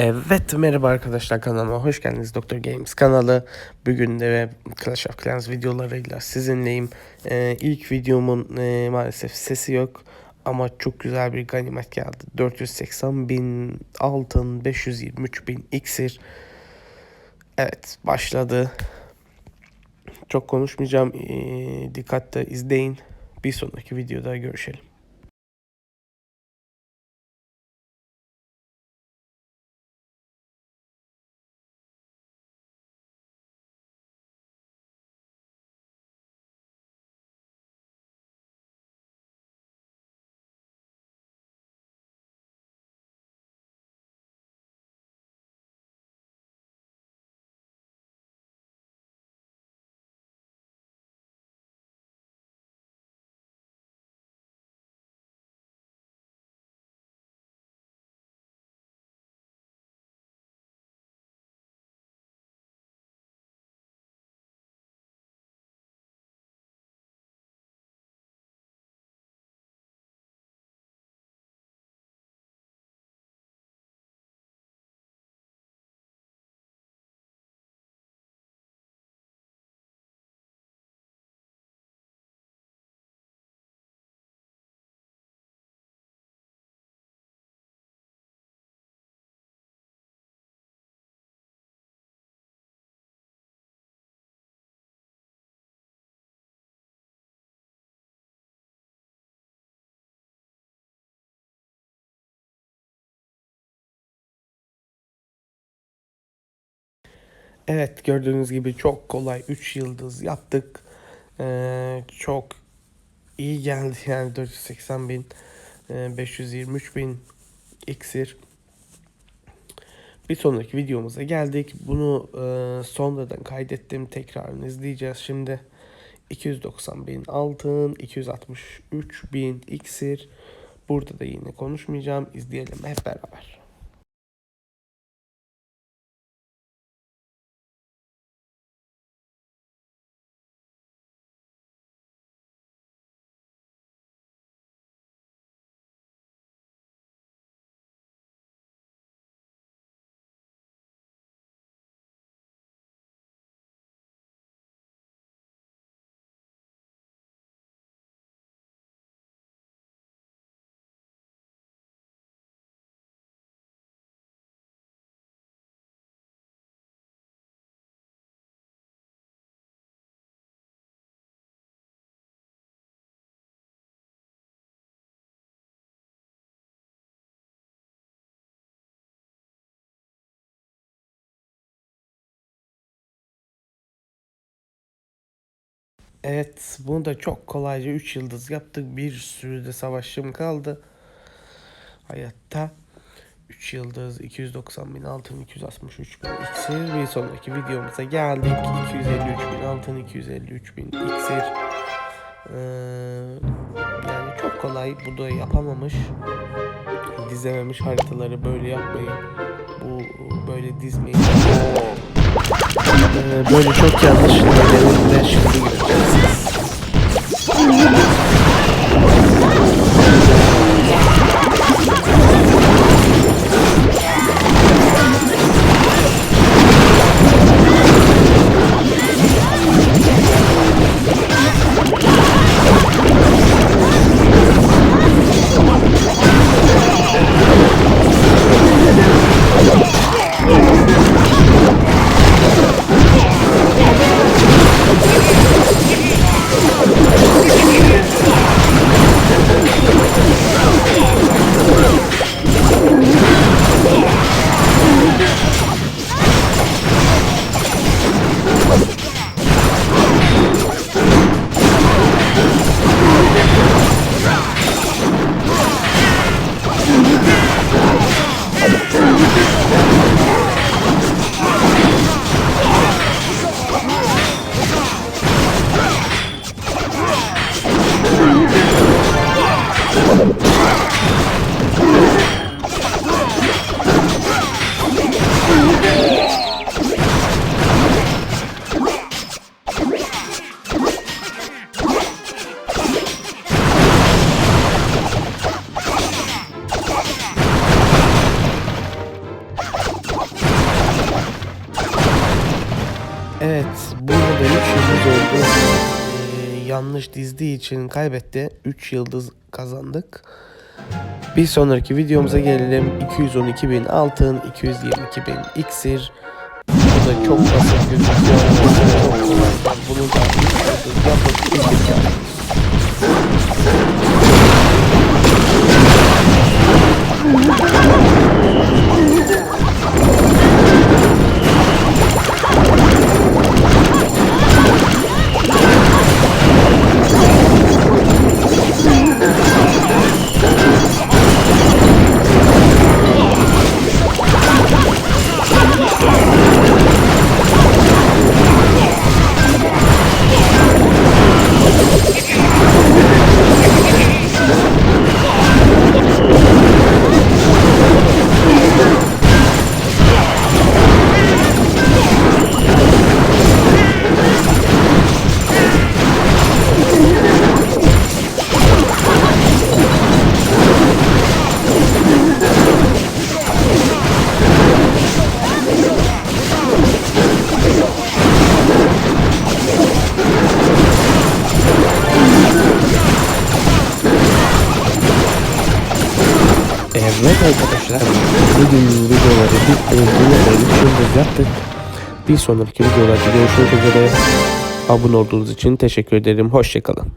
Evet merhaba arkadaşlar kanalıma hoş geldiniz Doktor Games kanalı. Bugün de Clash of Clans videolarıyla sizinleyim. Ee, ilk videomun e, maalesef sesi yok ama çok güzel bir ganimet geldi. 480 bin altın, 523 bin iksir. Evet başladı. Çok konuşmayacağım. Ee, dikkatle izleyin. Bir sonraki videoda görüşelim. Evet gördüğünüz gibi çok kolay 3 yıldız yaptık. Ee, çok iyi geldi yani 480 bin, e, 523 bin iksir. Bir sonraki videomuza geldik. Bunu e, sonradan kaydettim. Tekrarını izleyeceğiz şimdi. 290 bin altın, 263 bin iksir. Burada da yine konuşmayacağım. İzleyelim hep beraber. Evet, bunu da çok kolayca 3 yıldız yaptık. Bir sürü de savaşım kaldı. Hayatta 3 yıldız, 290 bin altın, 263 bin iksir. Bir sonraki videomuza geldik. 253 bin altın, 253 bin iksir. Ee, yani çok kolay. Bu da yapamamış. Dizememiş haritaları böyle yapmayın. Bu böyle dizmeyin. Ee, böyle çok yanlış nedenle şimdi göreceksiniz. Evet, burada da 3 yıldız oldu. Ee, yanlış dizdiği için kaybetti. 3 yıldız kazandık. Bir sonraki videomuza gelelim. 212 bin altın, 222 bin iksir. Bu da çok basit gözüküyor. Bunu da yapıp Evet arkadaşlar bugün videoları 3 yıldız yaptık. Bir sonraki videolarda görüşmek üzere. Abone olduğunuz için teşekkür ederim. Hoşçakalın.